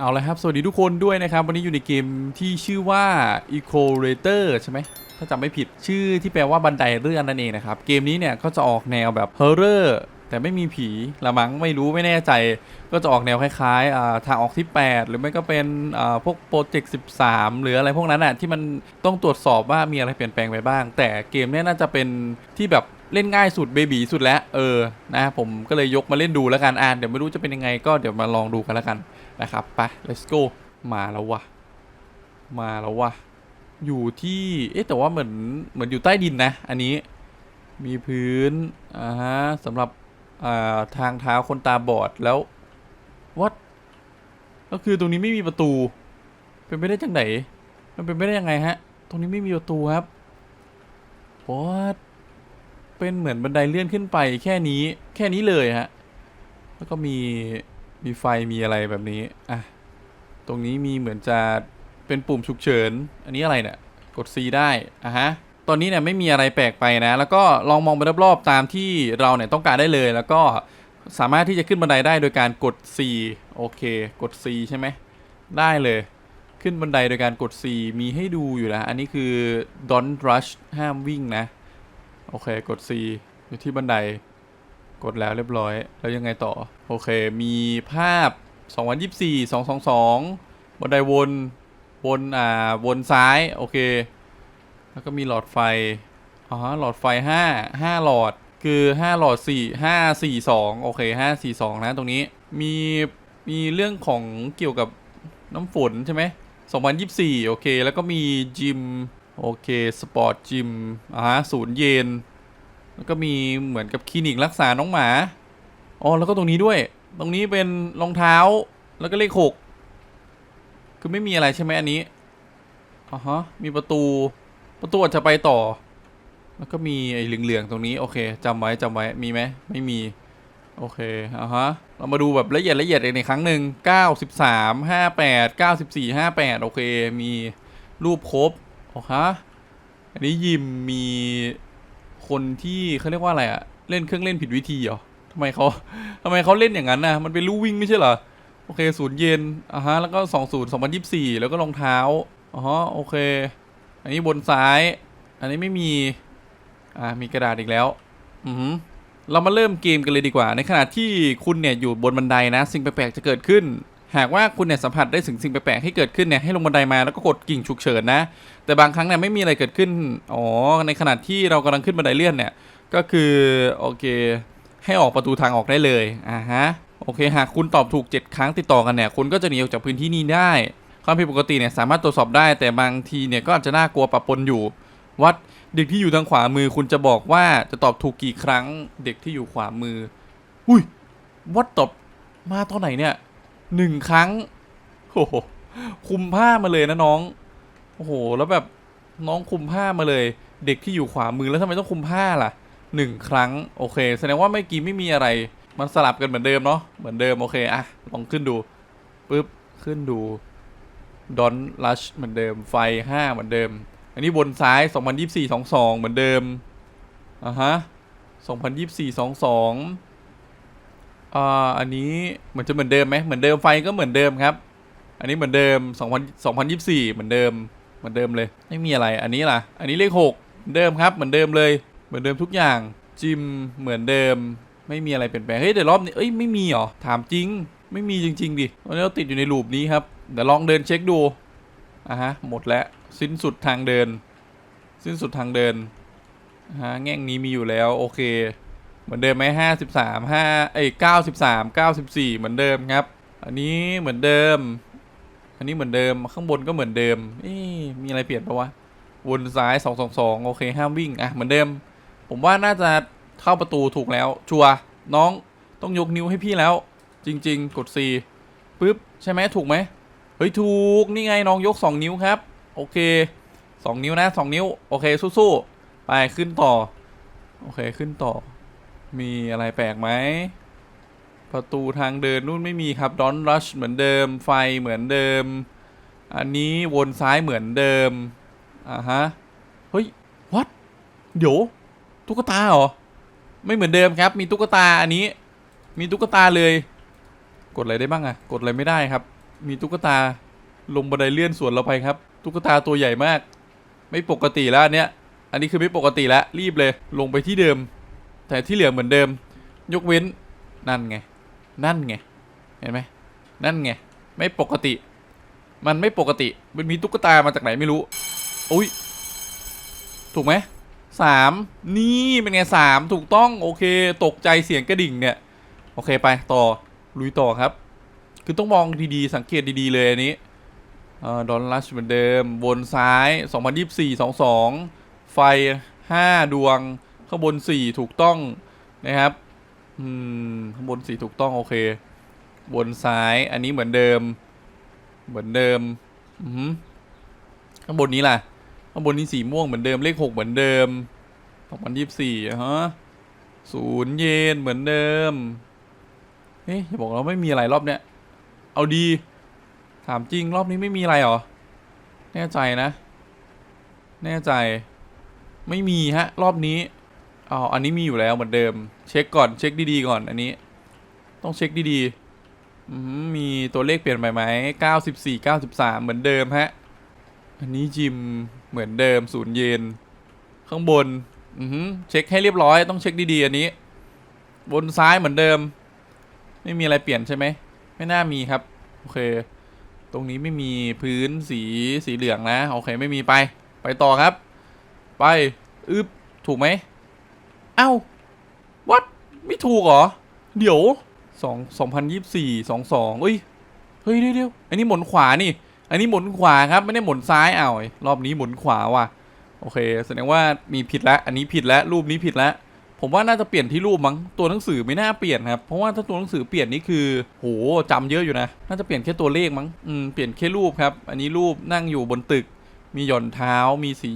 เอาละครับ สวัสดีทุกคนด้วยนะครับ วันนี้อยู่ในเกมที่ชื่อว่า Eco r a t o r ใช่ไหม ถ้าจำไม่ผิดชื่อที่แปลว่าบันไดเลื่อนนั่นเองนะครับ เกมนี้เนี่ยก็จะออกแนวแบบ Horror แต่ไม่มีผีละมั้งไม่รู้ไม่แน่ใจ ก็จะออกแนวคล้ายๆทางออกที่ 8 หรือไม่ก็เป็นพวกโปรเจกต์13 หรืออะไรพวกนั้นอะที่มันต้องตรวจสอบว่ามีอะไรเปลี่ยนแปลงไปบ้าง แต่เกมนี้น่าจะเป็นที่แบบเล่นง่ายสุดเบบีสุดแล้วเออนะผมก็เลยยกมาเล่นดูแล้วกันอ่านเดี๋ยวไม่รู้จะเป็นยังไงก็เดี๋ยวมาลองดูกันแล้วกัน นะครับไป let's go มาแล้ววะมาแล้ววะอยู่ที่เอ๊ะแต่ว่าเหมือนเหมือนอยู่ใต้ดินนะ อันนี้มีพื้นอ่าฮะสำหรับอ่าทางเท้าคนตาบอดแล้ววัดก็คือตรงนี้ไม่มีประตู เป็นไปได้จังไหน มันเป็นไปได้ยังไงฮะ ตรงนี้ไม่มีประตูครับวัดเป็นเหมือนบันไดเลื่อนขึ้นไปแค่นี้แค่นี้เลยฮะแล้วก็มี มีไฟมีอะไรแบบนี้ อะ ตรงนี้มีเหมือนจะเป็นปุ่มฉุกเฉิน อันนี้อะไรเนี่ย กด C ได้อะฮะ ตอนนี้เนี่ยไม่มีอะไรแปลกไปนะ แล้วก็ลองมองไปรอบๆตามที่เราเนี่ยต้องการได้เลย แล้วก็สามารถที่จะขึ้นบันไดได้โดยการกด C โอเค กด C ใช่ไหม ได้เลย ขึ้นบันไดโดยการกด C มีให้ดูอยู่แล้ว อันนี้คือ don't rush ห้ามวิ่งนะ โอเค กด C อยู่ที่บันได กดแล้วเรียบร้อย แล้วยังไงต่อ โอเค มีภาพ 2024 222บันไดวนวนอ่าวนซ้าย โอเค แล้วก็มีหลอดไฟอ๋อหลอดไฟ 5 5 หลอดคือ 5 หลอด 4 5 4 2 โอเค 5 4 2 นะตรงนี้มีมีเรื่องของเกี่ยวกับน้ำฝนใช่ไหม2024 โอเค แล้วก็มีจิม โอเค สปอร์ตจิมอ่าศูนย์เยน แล้วก็มีเหมือนกับคลินิกรักษาน้องหมา อ๋อ แล้วก็ตรงนี้ด้วย ตรงนี้เป็นรองเท้า แล้วก็เลขหก คือไม่มีอะไรใช่ไหมอันนี้อ๋อฮะ มีประตู ประตูอาจจะไปต่อ แล้วก็มีไอ้เหลืองๆตรงนี้ โอเคจำไว้จำไว้ มีไหม ไม่มี โอเคอะฮะ เรามาดูแบบละเอียดละเอียดอีกในครั้งหนึ่ง93 58 94 58โอเค มีรูปครบ โอ้ฮะ อันนี้ยิมมี คนที่เขาเรียกว่าอะไรอะเล่นเครื่องเล่นผิดวิธีเหรอทำไมเขาทำไมเขาเล่นอย่างนั้นนะมันเป็นลู่วิ่งไม่ใช่เหรอโอเคศูนย์เย็นอะฮะแล้วก็สองศูนย์สองพันยี่สี่แล้วก็รองเท้าอ๋อโอเค อันนี้บนซ้าย อันนี้ไม่มีอ่ามีกระดาษอีกแล้วอือเรามาเริ่มเกมกันเลยดีกว่า ในขณะที่คุณเนี่ยอยู่บนบันไดนะ สิ่งแปลกๆจะเกิดขึ้น หากว่าคุณเนี่ยสัมผัสได้ถึงสิ่งแปลกๆให้เกิดขึ้นเนี่ยให้ลงบันไดมาแล้วก็กดกิ่งฉุกเฉินนะ แต่บางครั้งเนี่ยไม่มีอะไรเกิดขึ้น อ๋อ ในขณะที่เรากำลังขึ้นบันไดเลื่อนเนี่ย ก็คือโอเค ให้ออกประตูทางออกได้เลย อ่าฮะ โอเค หากคุณตอบถูก 7 ครั้งติดต่อกันเนี่ย คุณก็จะหนีออกจากพื้นที่นี้ได้ ความผิดปกติเนี่ยสามารถตรวจสอบได้ แต่บางทีเนี่ยก็อาจจะน่ากลัวปะปนอยู่ วัดเด็กที่อยู่ทางขวามือ คุณจะบอกว่าจะตอบถูกกี่ครั้ง เด็กที่อยู่ขวามือ อุ้ยวัดตอบมาตอนไหนเนี่ย หนึ่งครั้งโอ้โหคุมผ้ามาเลยนะน้องโอ้โหแล้วแบบน้องคุมผ้ามาเลย เด็กที่อยู่ขวามือแล้วทำไมต้องคุมผ้าล่ะหนึ่งครั้งโอเค แสดงว่าเมื่อกี้ไม่มีอะไร มันสลับกันเหมือนเดิมเนาะเหมือนเดิมโอเคอะลองขึ้นดูปึ๊บขึ้นดูดอนลัชเหมือนเดิมไฟ5เหมือนเดิม อันนี้บนซ้าย2024 22เหมือนเดิมอะฮะ2024 22อ่าอันนี้เหมือนจะเหมือนเดิมไหมเหมือนเดิมไฟก็เหมือนเดิมครับ อันนี้เหมือนเดิม2000 2024 เหมือนเดิม เหมือนเดิมเลย ไม่มีอะไร อันนี้ล่ะ อันนี้เลขหกเดิมครับ เหมือนเดิมเลย เหมือนเดิมทุกอย่าง จิมเหมือนเดิม ไม่มีอะไรเปลี่ยนแปลง เฮ้ยแต่รอบนี้ เอ้ยไม่มีหรอ ถามจริง ไม่มีจริง ๆ ดิตอนนี้เราติดอยู่ในลูปนี้ครับ เดี๋ยวลองเดินเช็คดูอะฮะ หมดแล้ว สิ้นสุดทางเดิน สิ้นสุดทางเดินอะฮะแง่งนี้มีอยู่แล้ว โอเค เหมือนเดิมไหมห้าสิบสามห้าเอ้เก้าสิบสามเก้าสิบสี่เหมือนเดิมครับ อันนี้เหมือนเดิม อันนี้เหมือนเดิมข้างบนก็เหมือนเดิมเอ๊ะมีอะไรเปลี่ยนปะวะวนซ้าย2 2 2โอเคห้ามวิ่งอะเหมือนเดิม ผมว่าน่าจะเข้าประตูถูกแล้ว ชัวร์น้องต้องยกนิ้วให้พี่แล้ว จริง ๆ กด C ปึ๊บใช่ไหมถูกไหมเฮ้ยถูกนี่ไงน้องยก 2 นิ้วครับ โอเค 2 นิ้วนะ 2 นิ้ว โอเคสู้ๆไปขึ้นต่อ โอเคขึ้นต่อ มีอะไรแปลกไหม ประตูทางเดินนู่นไม่มีครับดอนรัชเหมือนเดิม ไฟเหมือนเดิม อันนี้วนซ้ายเหมือนเดิม อ่าฮะ เฮ้ยวัดเดี๋ยวตุ๊กตาเหรอ ไม่เหมือนเดิมครับ มีตุ๊กตาอันนี้ มีตุ๊กตาเลย กดอะไรได้บ้างอะกดอะไรไม่ได้ครับ มีตุ๊กตาลงบันไดเลื่อนสวนเราไปครับ ตุ๊กตาตัวใหญ่มาก ไม่ปกติแล้วอันเนี้ย อันนี้คือไม่ปกติแล้วรีบเลย ลงไปที่เดิม แต่ที่เหลือเหมือนเดิม ยกเว้นนั่นไง นั่นไง เห็นไหมนั่นไง ไม่ปกติ มันไม่ปกติ มันมีตุ๊กตามาจากไหนไม่รู้อุ้ยถูกไหมสามนี่เป็นไงสามถูกต้องโอเค ตกใจเสียงกระดิ่งเนี่ย โอเคไปต่อลุยต่อครับ คือต้องมองดีๆ สังเกตดีๆเลยอันนี้ดอนลัชเหมือนเดิม บนซ้าย 2024 22 ไฟ 5 ดวง ข้างบน4ถูกต้องนะครับ อืมข้างบน4ถูกต้องโอเค บนซ้ายอันนี้เหมือนเดิม เหมือนเดิม อือหือข้างบนนี้ล่ะ ข้างบนนี้สีม่วงเหมือนเดิมเลข6เหมือนเดิม2024อะฮะศูนย์เยนเหมือนเดิมเฮ้ยอย่าบอกเราไม่มีอะไรรอบเนี้ย เอาดี ถามจริงรอบนี้ไม่มีอะไรเหรอ แน่ใจนะ แน่ใจ ไม่มีฮะ รอบนี้ อ๋ออันนี้มีอยู่แล้วเหมือนเดิม เช็คก่อนเช็คดีๆก่อน อันนี้ ต้องเช็คดีๆอืมมีตัวเลขเปลี่ยนไปไหม94 93เก้าสิบสามเหมือนเดิมฮะ อันนี้จิมเหมือนเดิมศูนย์เยนข้างบน อือหือเช็คให้เรียบร้อยต้องเช็คดีๆอันนี้ บนซ้ายเหมือนเดิม ไม่มีอะไรเปลี่ยนใช่ไหมไม่น่ามีครับ โอเค ตรงนี้ไม่มีพื้นสีสีเหลืองนะ โอเค ไม่มีไป ไปต่อครับ ไป อึบถูกไหม เอ้าวัดไม่ถูกเหรอ เดี๋ยวสองสองพันยี่สี่สองสองเอ้ย เฮ้ยเดี๋ยวเดี๋ยวอันนี้หมุนขวานี่ อันนี้หมุนขวาครับไม่ได้หมุนซ้ายอ้ารอบนี้หมุนขวาว่ะ โอเค แสดงว่ามีผิดแล้ว อันนี้ผิดแล้วรูปนี้ผิดแล้วผมว่าน่าจะเปลี่ยนที่รูปมั้งตัวหนังสือไม่น่าเปลี่ยนครับเพราะว่าถ้าตัวหนังสือเปลี่ยนนี่คือโหจำเยอะอยู่นะน่าจะเปลี่ยนแค่ตัวเลขมั้งอืมเปลี่ยนแค่รูปครับ อันนี้รูปนั่งอยู่บนตึก มีหย่อนเท้ามีสี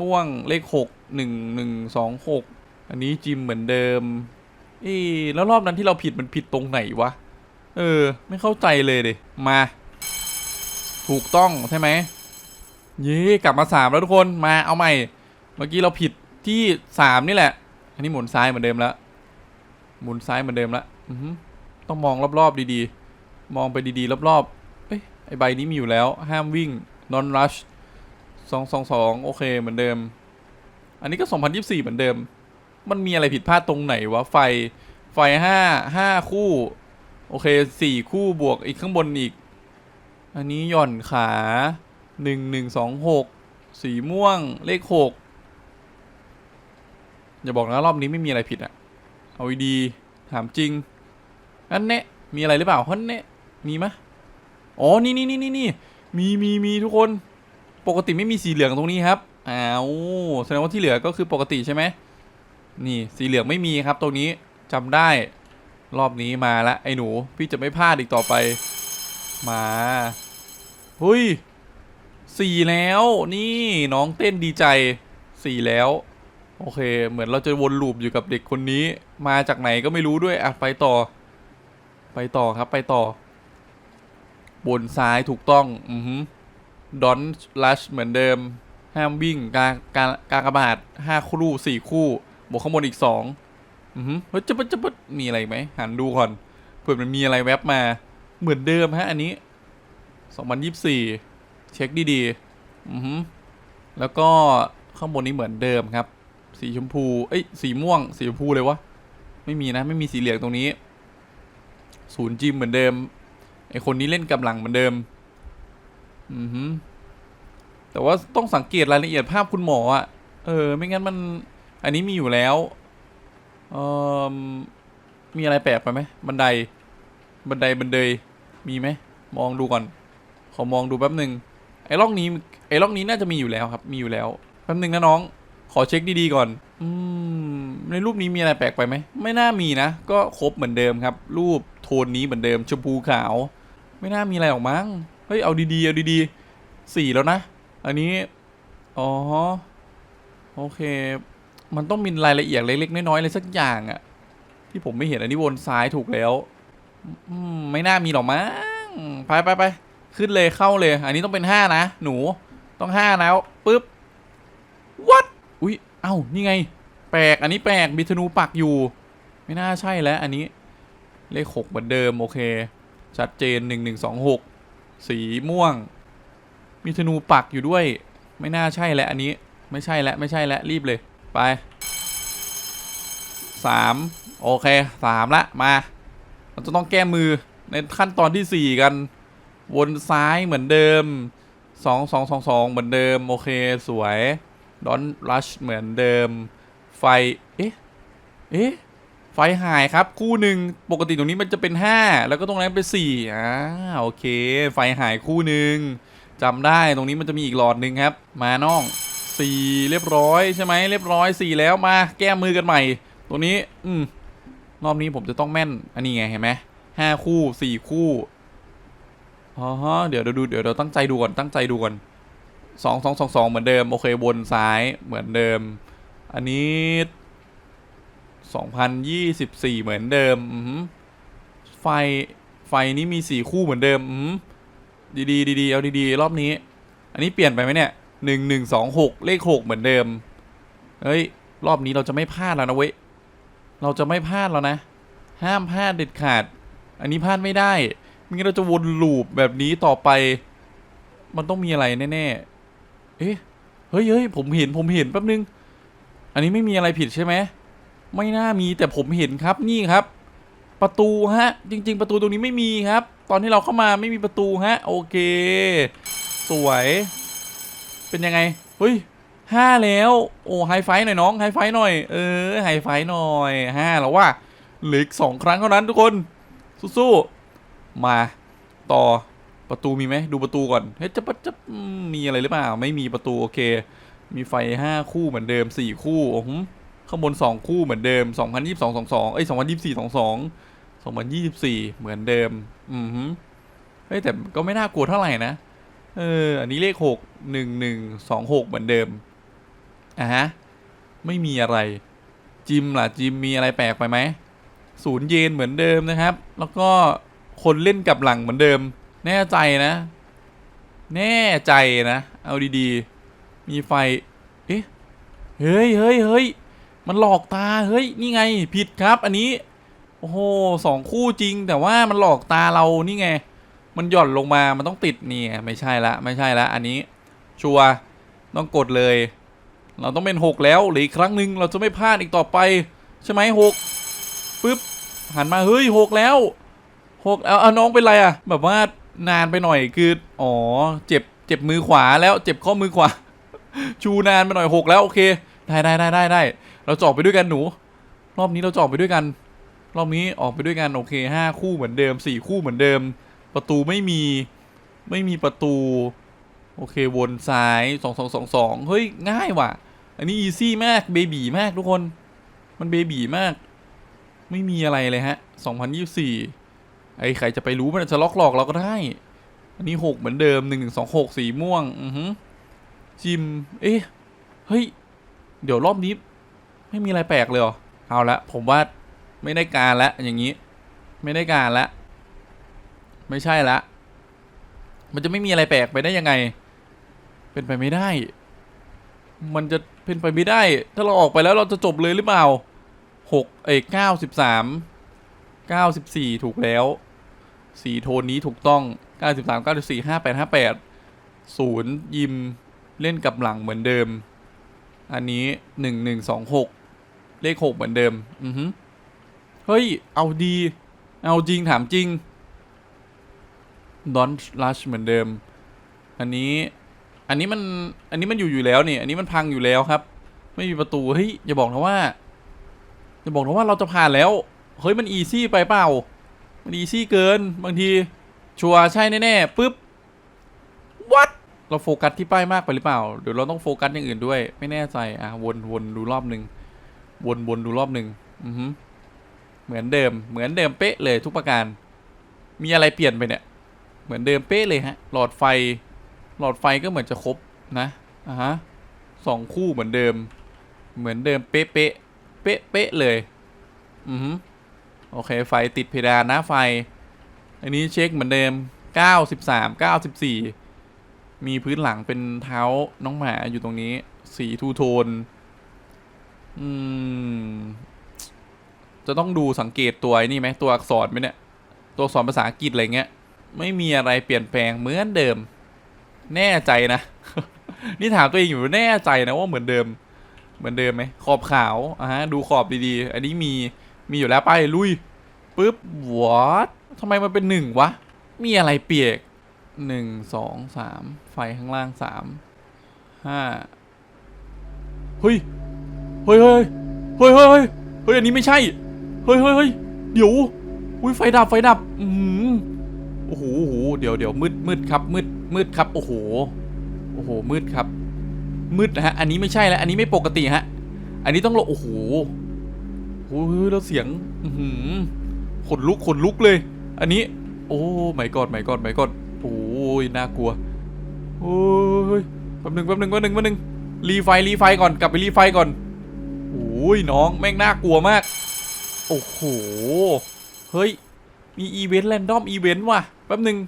ม่วงเลขหกหนึ่งหนึ่งสองหก อันนี้จิมเหมือนเดิมเอ๊ะแล้วรอบนั้นที่เราผิดมันผิดตรงไหนวะ เออ ไม่เข้าใจเลยดิมา ถูกต้องใช่ไหมเย้กลับมาสามแล้วทุกคนมาเอาใหม่ เมื่อกี้เราผิดที่สามนี่แหละ อันนี้หมุนซ้ายเหมือนเดิมแล้วหมุนซ้ายเหมือนเดิมแล้วต้องมองรอบๆดีๆ มองไปดีๆ รอบๆเอ้ยไอใบนี้มีอยู่แล้ว ห้ามวิ่ง non rush สองสองสองโอเคเหมือนเดิม อันนี้ก็2024เหมือนเดิม มันมีอะไรผิดพลาดตรงไหนวะ ไฟ ไฟห้าห้าคู่ โอเคสี่คู่บวกอีกข้างบนอีก อันนี้หย่อนขาหนึ่งหนึ่งสองหกสีม่วงเลขหกอย่าบอกนะรอบนี้ไม่มีอะไรผิดอะเอาดีถามจริง อันเนี้ยมีอะไรหรือเปล่าฮันเนี้ยมีมะอ๋อ นี่นี่นี่นี่นี่มีมีมีทุกคน ปกติไม่มีสีเหลืองตรงนี้ครับ อ้าว แสดงว่าที่เหลือก็คือปกติใช่ไหม นี่สีเหลืองไม่มีครับตรงนี้จำได้รอบนี้มาละไอ้หนู พี่จะไม่พลาดอีกต่อไป มาเฮ้ยสี่แล้วนี่น้องเต้นดีใจสี่แล้ว โอเค เหมือนเราจะวนลูปอยู่กับเด็กคนนี้ มาจากไหนก็ไม่รู้ด้วยอะไปต่อ ไปต่อครับไปต่อ บนซ้ายถูกต้อง อือฮึดอนลัชเหมือนเดิม ห้ามวิ่ง กากากากบาดห้าคู่สี่คู่ บวกข้างบนอีกสองอือฮึเฮ้ยจะปะจะปะมีอะไรไหมหันดูก่อนเผื่อมันมีอะไรแวบมา เหมือนเดิมฮะ อันนี้2024เช็คดีๆอือฮึแล้วก็ข้างบนนี้เหมือนเดิมครับ สีชมพู เอ้ย สีม่วง สีชมพูเลยวะ ไม่มีนะ ไม่มีสีเหลืองตรงนี้ ศูนย์จิมเหมือนเดิม ไอคนนี้เล่นกำลังเหมือนเดิม อือฮึแต่ว่าต้องสังเกตรายละเอียดภาพคุณหมออะเออ ไม่งั้นมัน อันนี้มีอยู่แล้วเออมีอะไรแปลกไปไหมบันได บันไดบันเดยมีไหมมองดูก่อน ขอมองดูแป๊บหนึ่งไอ้ร่องนี้ไอ้ร่องนี้น่าจะมีอยู่แล้วครับ มีอยู่แล้วแป๊บหนึ่งนะน้อง ขอเช็คดีๆก่อน อืมในรูปนี้มีอะไรแปลกไปไหมไม่น่ามีนะ ก็ครบเหมือนเดิมครับ รูปโทนนี้เหมือนเดิมชมพูขาว ไม่น่ามีอะไรออกมั้งเฮ้ยเอาดีๆเอาดีๆสี่แล้วนะ อันนี้ อ๋อ โอเค มันต้องมีรายละเอียดเล็กๆน้อยๆอะไรสักอย่างอะที่ผมไม่เห็นอันนี้วนซ้ายถูกแล้วอไม่น่ามีหรอกมั้งไปไปไปขึ้นเลยเข้าเลย อันนี้ต้องเป็นห้านะ หนูต้องห้าแล้วปึ๊บวัดอุ้ยเอ้านี่ไง แปลกอันนี้แปลกมีธนูปักอยู่ ไม่น่าใช่แล้วอันนี้ เลขหกเหมือนเดิมโอเค ชัดเจนหนึ่งหนึ่งสองหกสีม่วง มีธนูปักอยู่ด้วย ไม่น่าใช่แหละอันนี้ ไม่ใช่แล้วไม่ใช่แล้วรีบเลย ไปสามโอเคสามละมาเราจะต้องแก้มือในขั้นตอนที่สี่กัน วนซ้ายเหมือนเดิมสองสองสองสองเหมือนเดิม โอเคสวยดอนรัชเหมือนเดิม ไฟ เอ๊ะ เอ๊ะ ไฟหายครับ คู่หนึ่งปกติตรงนี้มันจะเป็น 5 แล้วก็ตรงนั้นเป็น4อ่าโอเค ไฟหายคู่หนึ่งจำได้ตรงนี้มันจะมีอีกหลอดหนึ่งครับ มาน้อง 4 เรียบร้อยใช่ไหมเรียบร้อย 4 แล้วมาแก้มือกันใหม่ตรงนี้ อืมรอบนี้ผมจะต้องแม่น อันนี้ไงเห็นไหมห้าคู่สี่คู่อ๋อฮะเดี๋ยวเดี๋ยวดูเดี๋ยวเราตั้งใจดูก่อนตั้งใจดูก่อนสองสองสองสองเหมือนเดิม โอเคบนซ้ายเหมือนเดิม อันนี้2024เหมือนเดิมอไฟไฟนี้มี4คู่เหมือนเดิมอือหือดีดีดีดีเอาดีๆ รอบนี้ อันนี้เปลี่ยนไปไหมเนี่ย หนึ่งหนึ่งสองหกเลขหกเหมือนเดิม เฮ้ย รอบนี้เราจะไม่พลาดแล้วนะเว้ย เราจะไม่พลาดแล้วนะ ห้ามพลาดเด็ดขาด อันนี้พลาดไม่ได้ไม่งั้นเราจะวนลูปแบบนี้ต่อไป มันต้องมีอะไรแน่ๆ เอ๊ะ เฮ้ยเฮ้ยผมเห็นผมเห็นแป๊บนึง อันนี้ไม่มีอะไรผิดใช่ไหม ไม่น่ามีแต่ผมเห็นครับนี่ครับ ประตูฮะ จริง ๆ ประตูตรงนี้ไม่มีครับ ตอนที่เราเข้ามาไม่มีประตูฮะ โอเค สวย เป็นยังไงเฮ้ยห้าแล้ว โอ้ไฮไฟว์หน่อยน้องไฮไฟว์หน่อย เออไฮไฟว์หน่อยห้าแล้วว่าเหลืออีกสองครั้งเท่านั้นทุกคน สู้ๆ มาต่อประตูมีไหมดูประตูก่อน เฮ้ยจะปะจะมีอะไรหรือเปล่า ไม่มีประตูโอเค มีไฟห้าคู่เหมือนเดิมสี่คู่โอ้โหข้างบน2คู่เหมือนเดิม2022 22เอ้ย2024 22 2024เหมือนเดิม อือฮึเฮ้ยแต่ก็ไม่น่ากลัวเท่าไหร่นะ เออ อันนี้เลข6 1 1 2 6เหมือนเดิมอะฮะ ไม่มีอะไร จิมล่ะ จิมมีอะไรแปลกไปไหมศูนย์เยนเหมือนเดิมนะครับ แล้วก็คนเล่นกับหลังเหมือนเดิม แน่ใจนะ แน่ใจนะ เอาดีๆ มีไฟ เอ๊ะ เฮ้ยเฮ้ยเฮ้ยมันหลอกตา เฮ้ย นี่ไง ผิดครับ อันนี้ โอ้โหสองคู่จริง แต่ว่ามันหลอกตาเรา นี่ไง มันหย่อนลงมา มันต้องติดนี่ไงไม่ใช่ละไม่ใช่ละอันนี้ ชัวร์ต้องกดเลย เราต้องเป็นหกแล้วหรืออีกครั้งหนึ่งเราจะไม่พลาดอีกต่อไป ใช่ไหมหกปึ๊บหันมาเฮ้ยหกแล้วหกเอาเอาน้องเป็นไรอะแบบว่านานไปหน่อยคืออ๋อเจ็บเจ็บมือขวาแล้วเจ็บข้อมือขวา ชูนานไปหน่อยหกแล้วโอเคได้ได้ได้ได้ได้เราจออกไปด้วยกันหนู รอบนี้เราจออกไปด้วยกัน รอบนี้ออกไปด้วยกันโอเคห้าคู่เหมือนเดิมสี่คู่เหมือนเดิม ประตูไม่มีไม่มีประตู โอเควนซ้ายสองสองสองสองเฮ้ย ง่ายว่ะ อันนี้อีซี่มากเบบีมากทุกคน มันเบบีมาก ไม่มีอะไรเลยฮะสองพันยี่สี่ไอ้ใครจะไปรู้มันจะล็อกหลอกเราก็ได้ อันนี้หกเหมือนเดิมหนึ่งสองหกสีม่วง อือฮึจิม เอ๊ะ เฮ้ย เดี๋ยวรอบนี้ ไม่มีอะไรแปลกเลยเหรอ เอาละ ผมว่าไม่ได้การละอย่างนี้ ไม่ได้การละ ไม่ใช่ละ มันจะไม่มีอะไรแปลกไปได้ยังไง เป็นไปไม่ได้ มันจะเป็นไปไม่ได้ ถ้าเราออกไปแล้วเราจะจบเลยหรือเปล่าหกเอ้เก้าสิบสามเก้าสิบสี่ถูกแล้วสีโทนนี้ถูกต้องเก้าสิบสามเก้าสิบสี่ห้าแปดห้าแปดศูนย์ยิม เล่นกับหลังเหมือนเดิม อันนี้หนึ่งหนึ่งสองหกเลขหกเหมือนเดิม อือฮึเฮ้ย เอาดี เอาจริงถามจริง ดอนลัชเหมือนเดิม อันนี้อันนี้มันอันนี้มันอยู่อยู่แล้วนี่ อันนี้มันพังอยู่แล้วครับ ไม่มีประตูเฮ้ยอย่าบอกนะว่าอย่าบอกนะว่าเราจะผ่านแล้วเฮ้ยมันอีซี่ไปเปล่า มันอีซี่เกินบางทีชัวร์ใช่แน่ๆปึ๊บ what เราโฟกัสที่ป้ายมากไปหรือเปล่าเดี๋ยวเราต้องโฟกัสอย่างอื่นด้วย ไม่แน่ใจอะวนวนดูรอบหนึ่งวนวนดูรอบหนึ่งอือฮึเหมือนเดิมเหมือนเดิมเป๊ะเลยทุกประการ มีอะไรเปลี่ยนไปเนี่ย เหมือนเดิมเป๊ะเลยฮะ หลอดไฟ หลอดไฟก็เหมือนจะครบนะอะฮะสองคู่เหมือนเดิม เหมือนเดิมเป๊ะเป๊ะเป๊ะเป๊ะเลย อือฮึโอเค ไฟติดเพดานนะไฟ อันนี้เช็คเหมือนเดิม 93 94 มีพื้นหลังเป็นเท้าน้องหมาอยู่ตรงนี้ สีทูโทน อืม จะต้องดูสังเกตตัวไอ้นี่ไหมตัวอักษรไหมเนี่ย ตัวอักษรภาษาอังกฤษอะไรเงี้ย ไม่มีอะไรเปลี่ยนแปลงเหมือนเดิม แน่ใจนะ นี่ถามตัวเองอยู่แน่ใจนะว่าเหมือนเดิม เหมือนเดิมไหมขอบขาวอะฮะดูขอบดีๆ อันนี้มีมีอยู่แล้วไปลุยปุ๊บวอตทำไมมันเป็นหนึ่งวะ มีอะไรเปียกหนึ่งสองสามไฟข้างล่างสามห้าเฮ้ยเฮ้ยเฮ้ยเฮ้ยเฮ้ยเฮ้ยเฮ้ยอันนี้ไม่ใช่ เฮ้ยเฮ้ยเฮ้ยเดี๋ยวอุ้ยไฟดับไฟดับอืม โอ้โหโอ้โหเดี๋ยวเดี๋ยวมืดมืดครับมืดมืดครับโอ้โหโอ้โหมืดครับ มืดนะฮะอันนี้ไม่ใช่แล้วอันนี้ไม่ปกติฮะ อันนี้ต้องหลงโอ้โหโอ้ยแล้วเสียงอือหือขนลุกขนลุกเลย อันนี้ โอ้ไม่กอดไม่กอดไม่กอดโอ้ยน่ากลัวโอ้ยแป๊บหนึ่งแป๊บหนึ่งแป๊บหนึ่งแป๊บหนึ่งรีไฟรีไฟก่อนกลับไปรีไฟก่อนโอ้ยน้องแม่งน่ากลัวมาก โอ้โห เฮ้ย มีอีเวนต์แรนดอมอีเวนต์ว่ะ แป๊บหนึ่ง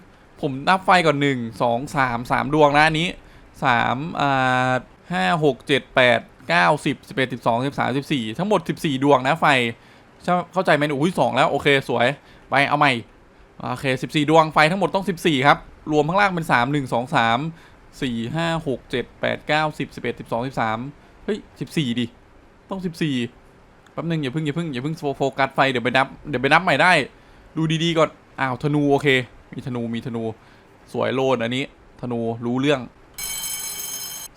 ผมนับไฟก่อนหนึ่งสองสามสามดวงนะอันนี้สามอ่าห้าหกเจ็ดแปดเก้าสิบสิบเอ็ดสิบสองสิบสามสิบสี่ทั้งหมดสิบสี่ดวงนะไฟเข้าใจไหมอุ้ยสองแล้วโอเคสวยไปเอาใหม่โอเคสิบสี่ดวงไฟทั้งหมดต้องสิบสี่ครับ รวมข้างล่างเป็นสามหนึ่งสองสามสี่ห้าหกเจ็ดแปดเก้าสิบสิบเอ็ดสิบสองสิบสามเฮ้ยสิบสี่ดิต้องสิบสี่แป๊บนึงอย่าเพิ่งอย่าเพิ่งอย่าเพิ่งโฟกัสไฟเดี๋ยวไปนับเดี๋ยวไปนับใหม่ได้ ดูดีๆก่อนอ้าวธนูโอเค มีธนูมีธนูสวยโลนอันนี้ ธนูรู้เรื่อง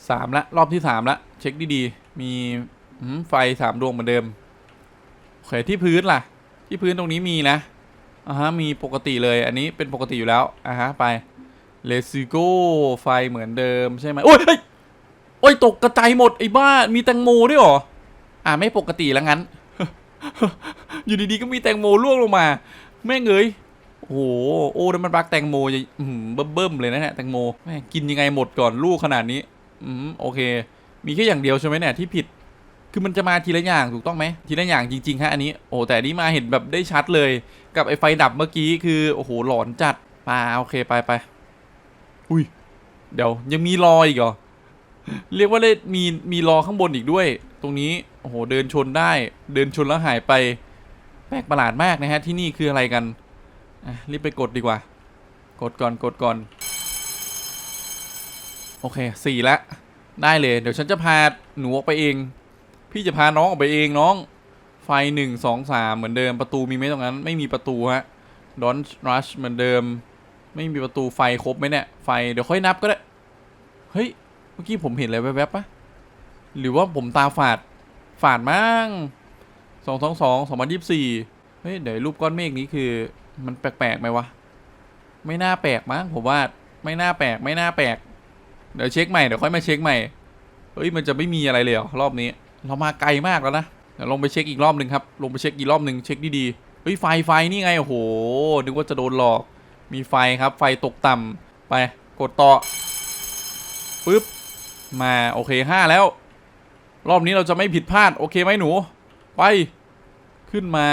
สามละ รอบที่สามละ เช็คดีๆ มีไฟสามดวงเหมือนเดิมโอเคที่พื้นล่ะ ที่พื้นตรงนี้มีนะอ่าฮะมีปกติเลยอันนี้เป็นปกติอยู่แล้วอ่าฮะไปเลซิโกไฟเหมือนเดิมใช่ไหมโอ้ยโอ้ยตกกระจายหมดไอ้บ้ามีแตงโมด้วยหรออ่าไม่ปกติแล้วงั้น อยู่ดีๆก็มีแตงโมร่วงลงมา แม่งเอ้ย โอ้โหโอ้นั่นมันบักแตงโมจะเบิ่มๆเลยนะเนี่ยแตงโมแม่กินยังไงหมดก่อนลูกขนาดนี้ อืมโอเค มีแค่อย่างเดียวใช่ไหมเนี่ยที่ผิด คือมันจะมาทีละอย่างถูกต้องไหมทีละอย่างจริงๆฮะอันนี้โอ้แต่นี้มาเห็นแบบได้ชัดเลย กับไอ้ไฟดับเมื่อกี้คือโอ้โหหลอนจัดมาโอเคไปไปอุ้ยเดี๋ยวยังมีรออีกเหรอเรียกว่าเลยมีมีรอข้างบนอีกด้วย ตรงนี้โอ้โหเดินชนได้ เดินชนแล้วหายไปแปลกประหลาดมากนะฮะที่นี่คืออะไรกัน รีบไปกดดีกว่า กดก่อนกดก่อน โอเคสี่ละ ได้เลย เดี๋ยวฉันจะพาหนูออกไปเอง พี่จะพาน้องออกไปเองน้อง ไฟหนึ่งสองสามเหมือนเดิมประตูมีไหมตรงนั้น ไม่มีประตูฮะดอนรัชเหมือนเดิม ไม่มีประตูไฟครบไหมเนี่ย ไฟเดี๋ยวค่อยนับก็ได้ เฮ้ย เมื่อกี้ผมเห็นอะไรแวบๆปะหรือว่าผมตาฝาด ฝาดมั้งสองสองสองสองพันยี่สิบสี่เฮ้ย เดี๋ยวรูปก้อนเมฆนี้คือ มันแปลกๆไหมวะ ไม่น่าแปลกมั้งผมว่าไม่น่าแปลกไม่น่าแปลก เดี๋ยวเช็คใหม่เดี๋ยวค่อยมาเช็คใหม่ เฮ้ยมันจะไม่มีอะไรเลยเหรอรอบนี้ เรามาไกลมากแล้วนะเดี๋ยวลงไปเช็คอีกรอบหนึ่งครับลงไปเช็คอีกรอบหนึ่งเช็คดีๆเฮ้ยไฟไฟนี่ไงโอ้โหนึกว่าจะโดนหลอก มีไฟครับ ไฟตกต่ำไปกดต่อปึ๊บมาโอเคห้าแล้ว รอบนี้เราจะไม่ผิดพลาดโอเคไหมหนู ไป ขึ้นมา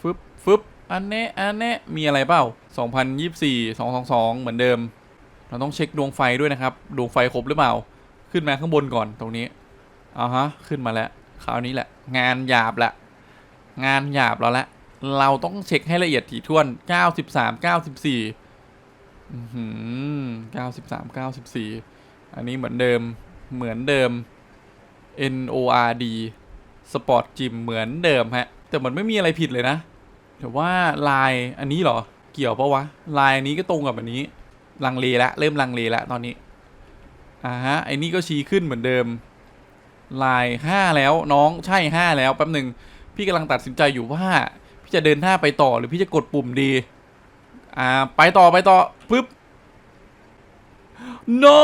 ฟึบฟึบ อันเนี้อันเนี้มีอะไรเปล่า 2024 222 เหมือนเดิม เราต้องเช็คดวงไฟด้วยนะครับ ดวงไฟครบหรือเปล่า ขึ้นมาข้างบนก่อนตรงนี้อ่าฮะ ขึ้นมาแล้ว คราวนี้แหละ งานหยาบละ งานหยาบแล้วละ เราต้องเช็คให้ละเอียดถี่ถ้วน 93 94อือหือ93 94 อันนี้เหมือนเดิม เหมือนเดิม N O R D สปอร์ตจิมเหมือนเดิมฮะ แต่มันไม่มีอะไรผิดเลยนะ แต่ว่าลายอันนี้เหรอ เกี่ยวปะวะ ลายอันนี้ก็ตรงกับอันนี้ ลังเลละเริ่มลังเลละตอนนี้อ่าฮะไอ้นี่ก็ชี้ขึ้นเหมือนเดิม ลายห้าแล้วน้องใช่ห้าแล้วแป๊บหนึ่งพี่กำลังตัดสินใจอยู่ว่า พี่จะเดินหน้าไปต่อหรือพี่จะกดปุ่มดี อ่า ไปต่อไปต่อปึ๊บ no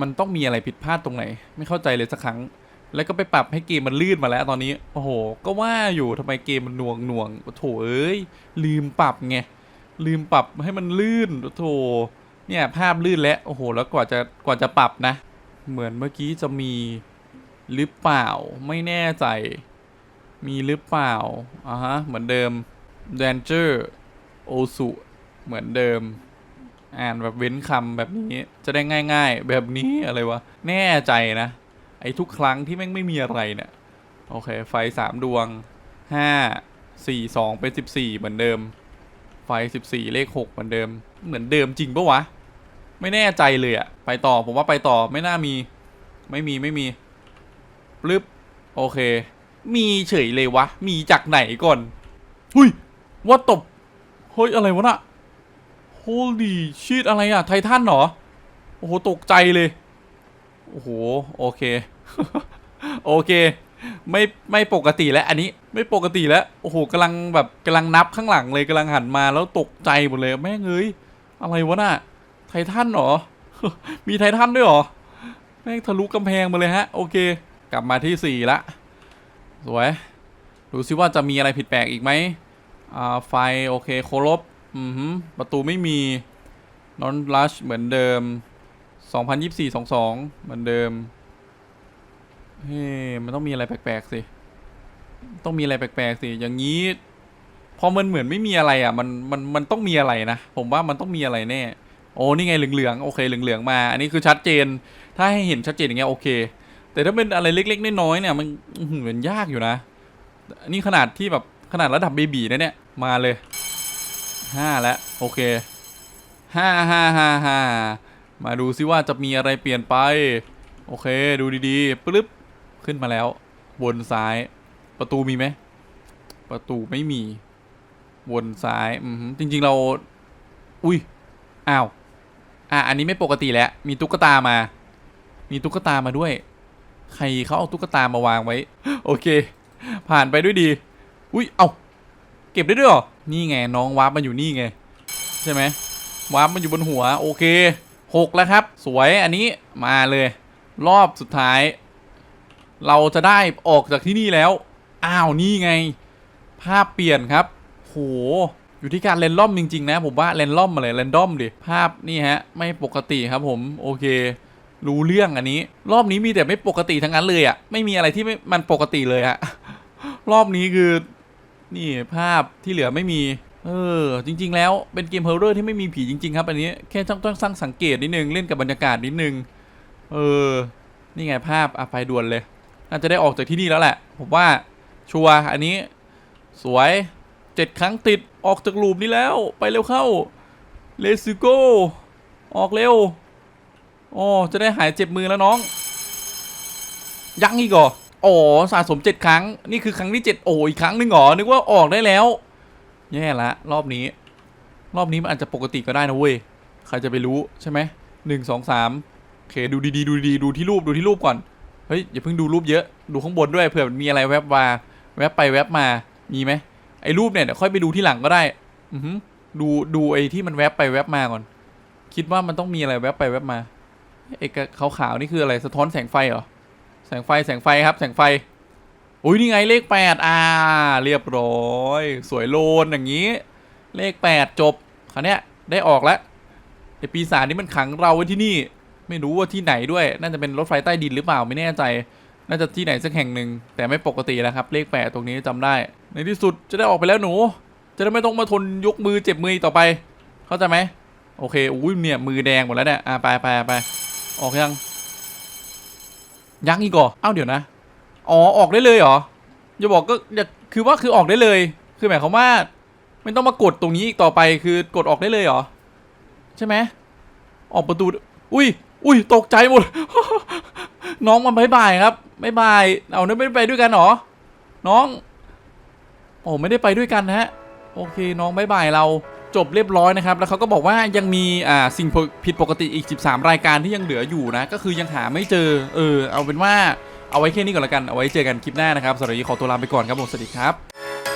มันต้องมีอะไรผิดพลาดตรงไหน ไม่เข้าใจเลยสักครั้ง แล้วก็ไปปรับให้เกมมันลื่นมาแล้วตอนนี้ โอ้โห ก็ว่าอยู่ทำไมเกมมันหน่วงหน่วงโถเอ้ย ลืมปรับไง ลืมปรับให้มันลื่นโถเนี่ยภาพลื่นแล้ว โอ้โห แล้วกว่าจะกว่าจะปรับนะ เหมือนเมื่อกี้จะมีหรือเปล่า ไม่แน่ใจ มีหรือเปล่า อ่าฮะ เหมือนเดิม Danger โอสุเหมือนเดิม อ่านแบบเว้นคำแบบนี้ จะได้ง่าย ๆ แบบนี้อะไรวะ แน่ใจนะ อ้ทุกครั้งที่แม่งไม่มีอะไรเนี่ย โอเค ไฟสามดวงห้าสี่สองเป็นสิบสี่เหมือนเดิม ไฟไฟ14เลข6เหมือนเดิม เหมือนเดิมจริงปะวะ ไม่แน่ใจเลยอะไปต่อผมว่าไปต่อไม่น่ามี ไม่มีไม่มีปลึบโอเค มีเฉยเลยวะ มีจากไหนก่อนหุยว่าตบ เฮ้ย อะไรวะน่ะ holy shit อะไรอะไททันเหรอ โอ้โห ตกใจเลย โอ้โห โอเค โอเค ไม่ไม่ปกติแล้วอันนี้ไม่ปกติแล้วโอ้โหกำลังแบบกำลังนับข้างหลังเลยกำลังหันมาแล้วตกใจหมดเลยแม่งเอ้ยอะไรวะน่ะไททันหรอ มีไททันด้วยหรอแม่งทะลุกำแพงมาเลยฮะ โอเค กลับมาที่สี่ละสวยดูซิว่าจะมีอะไรผิดแปลกอีกไหมอ่าไฟโอเคโครบอือหือประตูไม่มีนอนลัชเหมือนเดิม 2024 22 เหมือนเดิม เฮ้มันต้องมีอะไรแปลกๆสิต้องมีอะไรแปลกๆสิอย่างนี้พอมันเหมือนไม่มีอะไรอะมันมันมันต้องมีอะไรนะผมว่ามันต้องมีอะไรแน่โอ้นี่ไงเหลืองๆโอเคเหลืองๆมา อันนี้คือชัดเจน ถ้าให้เห็นชัดเจนอย่างเงี้ยโอเค แต่ถ้าเป็นอะไรเล็กๆน้อยๆเนี่ยมันอื้อหือนยากอยู่นะนนี้ขนาดที่แบบขนาดระดับเบบีนะเนี่ยมาเลยห้าแล้วโอเคห้าห้าห้าห้ามาดูซิว่าจะมีอะไรเปลี่ยนไป โอเค ดูดีๆปึ๊บ ขึ้นมาแล้วบนซ้าย ประตูมีไหม ประตูไม่มี วนซ้ายอืจริง ๆ เรา อุ้ย อ้าว อะ อันนี้ไม่ปกติแล้ว มีตุ๊กตามา มีตุ๊กตามาด้วย ใครเขาเอาตุ๊กตามาวางไว้ โอเค ผ่านไปด้วยดี อุ้ย เอาเก็บได้ด้วยหรอ นี่ไงน้องวาร์ปมาอยู่นี่ไง ใช่ไหมวาร์ปมาอยู่บนหัว โอเคหกแล้วครับ สวย อันนี้ มาเลย รอบสุดท้าย เราจะได้ออกจากที่นี่แล้ว อ้าวนี่ไง ภาพเปลี่ยนครับ โห อยู่ที่การเรนดอมจริง ๆ นะ ผมว่าเรนดอมอะไรเรนดอมดิ ภาพนี่ฮะ ไม่ปกติครับผม โอเค รู้เรื่องอันนี้ รอบนี้มีแต่ไม่ปกติทั้งนั้นเลยอะ่ะ ไม่มีอะไรที่ไม่มันปกติเลยอะรอบนี้คือ นี่ภาพที่เหลือไม่มี เออ จริง ๆ แล้วเป็นเกมเฮอร์เรอร์ที่ไม่มีผีจริง ๆ ครับ อันนี้แค่ต้องต้องสร้างสังเกตนิดนึง เล่นกับบรรยากาศนิดนึง เออ นี่ไงภาพอะไปด่วนเลย น่าจะได้ออกจากที่นี่แล้วแหละ ผมว่าชัวร์อันนี้สวยเจ็ดครั้งติดออกจากลูปนี้แล้วไปเร็วเข้า Let's go ออกเร็วอ๋อจะได้หายเจ็บมือแล้วน้อง ยังอีกเหรออ๋อสะสมเจ็ดครั้ง นี่คือครั้งที่เจ็ดโอ้อีกครั้งหนึ่งเหรอนึกว่าออกได้แล้วแย่ละรอบนี้ รอบนี้มันอาจจะปกติก็ได้นะเว้ยใครจะไปรู้ใช่ไหมหนึ่งสองสามโอเคดูดีๆดูดีๆดูที่รูปดูที่รูปก่อน เฮ้ยอย่าเพิ่งดูรูปเยอะดูข้างบนด้วยเผื่อมันมีอะไรแวบมาแวบไปแวบมามีไหมไอ้รูปเนี่ยเดี๋ยวค่อยไปดูที่หลังก็ได้ อืดูดูไอ้ที่มันแวบไปแวบมาก่อน คิดว่ามันต้องมีอะไรแวบไปแวบมาไอ้ขาวขาวนี่คืออะไรสะท้อนแสงไฟเหรอแสงไฟแสงไฟครับ แสงไฟอุ้ยนี่ไงเลขแปดอ่า เรียบร้อย สวยโลนอย่างนี้ เลขแปดจบคราวเนี้ยได้ออกแล้วไอ้ปีศาจนี่มันขังเราไว้ที่นี่ ไม่รู้ว่าที่ไหนด้วย น่าจะเป็นรถไฟใต้ดินหรือเปล่าไม่แน่ใจ น่าจะที่ไหนสักแห่งหนึ่ง แต่ไม่ปกติแล้วครับ เลขแปดตรงนี้จำได้ ในที่สุดจะได้ออกไปแล้วหนู จะได้ไม่ต้องมาทนยกมือเจ็บมือต่อไป เข้าใจไหมโอเคอุ้ยเนี่ยมือแดงหมดแล้วเนี่ยอะไปไปไปออกยังยังอีกเหรอเอ้าเดี๋ยวนะ อ๋อออกได้เลยเหรออย่าบอกก็คือว่าคือออกได้เลย คือหมายความว่าไม่ต้องมากดตรงนี้อีกต่อไปคือกดออกได้เลยเหรอ ใช่ไหมออกประตู อุ้ยอุ้ยตกใจหมด น้องมาบายบายครับบายบายเอาเนี่ยไม่ได้ไปด้วยกันหรอ น้อง โอ้ไม่ได้ไปด้วยกันฮะ โอเค น้องบายบายเราจบเรียบร้อยนะครับ แล้วเขาก็บอกว่ายังมีอ่าสิ่งผิดปกติอีก 13 รายการที่ยังเหลืออยู่นะ ก็คือยังหาไม่เจอ เออ เอาเป็นว่าเอาไว้แค่นี้ก่อนละกัน เอาไว้เจอกันคลิปหน้านะครับสำหรับวันนี้ขอตัวลาไปก่อนครับผม สวัสดีครับ